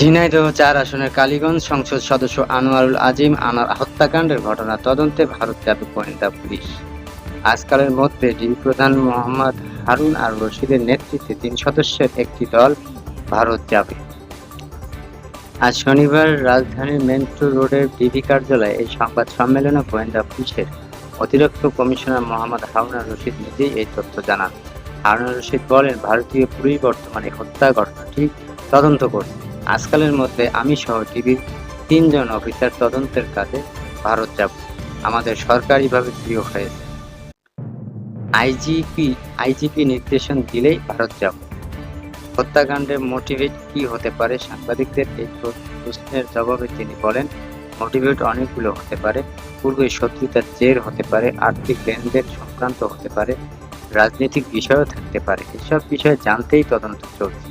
ঝিনাইদহ চার আসনের কালীগঞ্জ সংসদ সদস্য আনোয়ারুল আজিম আনার হত্যাকাণ্ডের ঘটনা তদন্তে ভারত যাবে গোয়েন্দা পুলিশ। আজকালের মধ্যে ডিবি প্রধান মোহাম্মদ হারুন আর রশিদের নেতৃত্বে তিন সদস্যের একটি দল ভারত যাবে। আজ শনিবার রাজধানীর মেন্ট্রো রোডের ডিবি কার্যালয়ে এই সংবাদ সম্মেলনে গোয়েন্দা পুলিশের অতিরিক্ত কমিশনার মোহাম্মদ হারুন আর রশিদ নিজেই এই তথ্য জানান। হারুন রশিদ বলেন, ভারতীয় পুলিশ বর্তমানে হত্যা ঘটনাটি তদন্ত করছে। আজকালের মধ্যে আমি সহ টিভির তিনজন অফিসার তদন্তের কাজে ভারত যাব। আমাদের সরকারিভাবে প্রিয় হয়েছে আইজিপি আইজিপি নির্দেশন দিলেই ভারত যাব। হত্যাকাণ্ডের মোটিভেট কি হতে পারে সাংবাদিকদের এই প্রশ্নের জবাবে তিনি বলেন, মোটিভেট অনেকগুলো হতে পারে। পূর্বে শত্রুতার জের হতে পারে, আর্থিক লেনদেন সংক্রান্ত হতে পারে, রাজনৈতিক বিষয়ও থাকতে পারে। এসব বিষয়ে জানতেই তদন্ত চলছে।